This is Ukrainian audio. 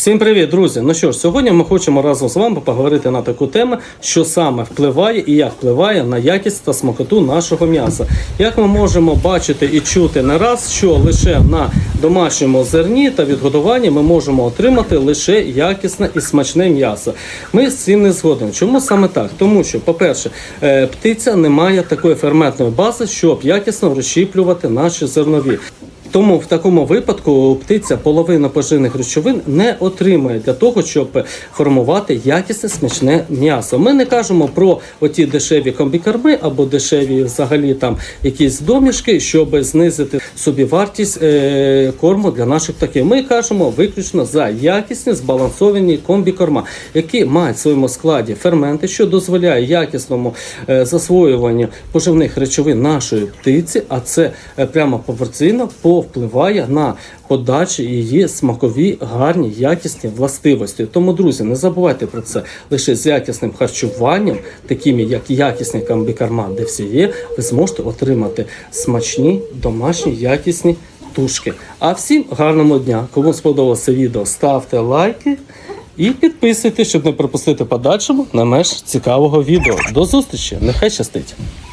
Всім привіт, друзі! Ну що ж, сьогодні ми хочемо разом з вами поговорити на таку тему, що саме впливає і як впливає на якість та смакоту нашого м'яса. Як ми можемо бачити і чути не раз, що лише на домашньому зерні та відгодуванні ми можемо отримати лише якісне і смачне м'ясо. Ми з цим не згодні. Чому саме так? Тому що, по-перше, е, птиця не має такої ферментної бази, щоб якісно розщіплювати наші зернові. Тому в такому випадку птиця половину поживних речовин не отримує для того, щоб формувати якісне смачне м'ясо. Ми не кажемо про оті дешеві комбікорми або дешеві взагалі там якісь домішки, щоб знизити собівартість е, корму для наших птахів. Ми кажемо виключно за якісні збалансовані комбікорма, які мають в своєму складі ферменти, що дозволяє якісному е, засвоюванню поживних речовин нашої птиці, а це е, прямо пропорційно повпливає на подачі її смакові, гарні, якісні властивості. Тому, друзі, не забувайте про це. Лише з якісним харчуванням, такими як якісні комбікорма, де всі є, ви зможете отримати смачні, домашні, якісні тушки. А всім гарного дня! Кому сподобалося відео, ставте лайки. І підписуйтесь, щоб не пропустити подальшому на меж цікавого відео. До зустрічі! Нехай щастить!